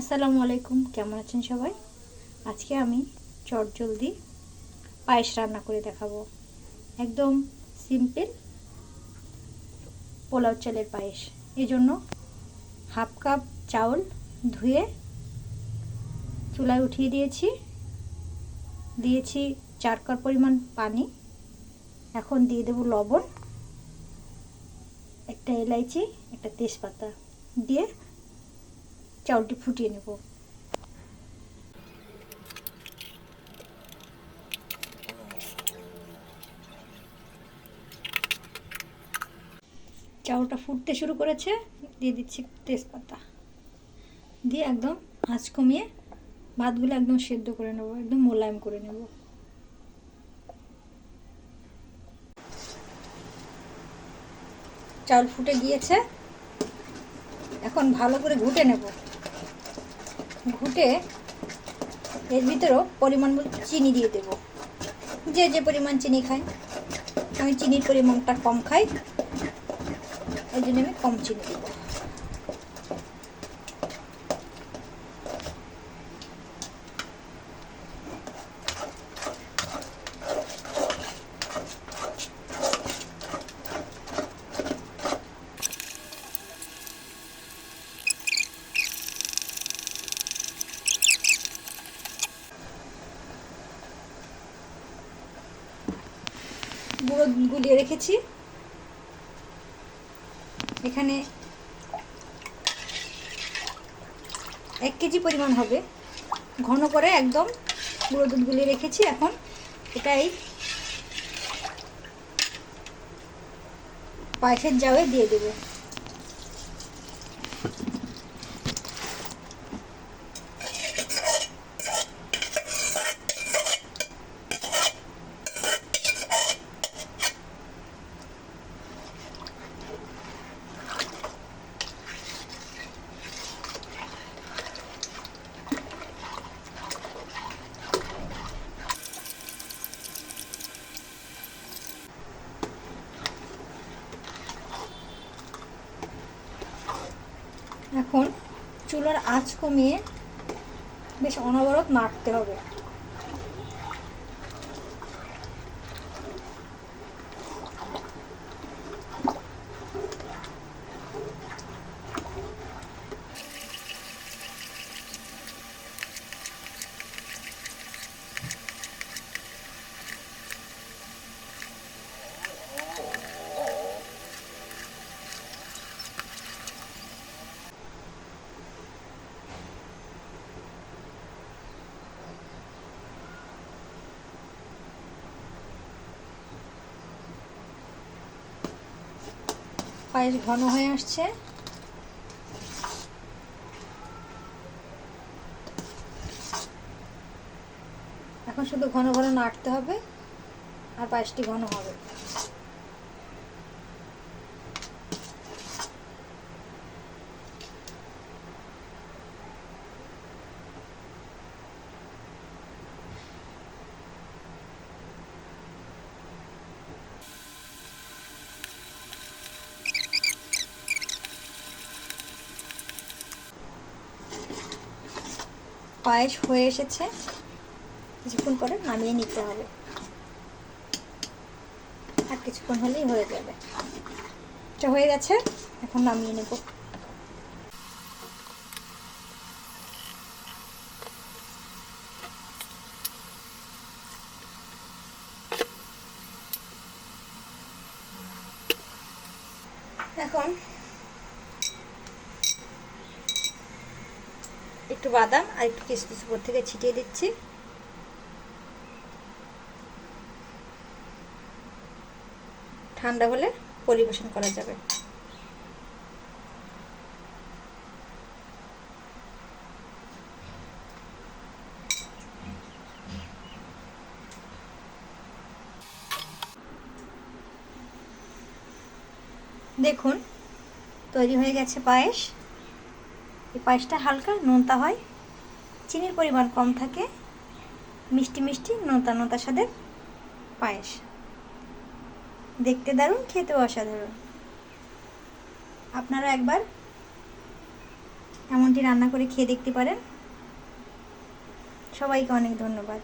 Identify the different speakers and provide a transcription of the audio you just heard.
Speaker 1: আসসালামু আলাইকুম, কেমন আছেন সবাই? আজকে আমি চটজলদি পায়েস রান্না করে দেখাবো। একদম সিম্পল পোলাও চালের পায়েস। এই জন্য হাফ কাপ চাউল ধুয়ে চুলায় উঠিয়ে দিয়েছি। দিয়েছি চার কাপ পরিমাণ পানি। এখন দিয়ে দেবো লবণ, একটা এলাইচি, একটা তেজপাতা। দিয়ে চাউলটি ফুটিয়ে নেব। চাউলটা ফুটতে শুরু করেছে, দিয়ে দিচ্ছি তেজপাতা। দিয়ে একদম আঁচ কমিয়ে ভাতগুলো একদম সেদ্ধ করে নেব, একদম মোলায়েম করে নেব। চাউল ফুটে গিয়েছে। এখন ভালো করে ঘুটে নেব। ঘুটে এর ভিতরেও পরিমাণ চিনি দিয়ে দেব। যে যে পরিমাণ চিনি খাই আমি চিনির পরিমাণটা কম খাই ওই জন্য আমি কম চিনি দেবো গুঁড়ো গুলিয়ে রেখেছি। এখানে এক কেজি পরিমাণ হবে। ঘন করে একদম গুঁড়ো দুধ গুলিয়ে রেখেছি এখন। এটাই পায়েসের জাওয়ে দিয়ে দেবো এখন চুলার আঁচ কমিয়ে বেশ অনবরত নাড়তে হবে। পায়েস ঘন হয়ে আসছে। এখন শুধু ঘন ঘন নাড়তে হবে আর পায়েসটি ঘন হবে। পায়েস হয়ে এসেছে। কিছুক্ষণ পরে নামিয়ে নিতে হবে। আর কিছুক্ষণ হলেই হয়ে যাবে। এটা হয়ে গেছে, এখন নামিয়ে নেব। এখন একটু বাদাম আর একটু কিশমিশ উপর থেকে ছিটিয়ে দিচ্ছি। ঠান্ডা হলে পরিবেশন করা যাবে। দেখুন, তৈরি হয়ে গেছে পায়েস। এই পায়েসটা হালকা, নোনতা হয়। চিনির পরিমাণ কম থাকে। মিষ্টি মিষ্টি, নোনতা নোনতা স্বাদের পায়েস। দেখতে দারুণ, খেতেও অসাধারণ। আপনারা একবার এমনটি রান্না করে খেয়ে দেখতে পারেন। সবাইকে অনেক ধন্যবাদ।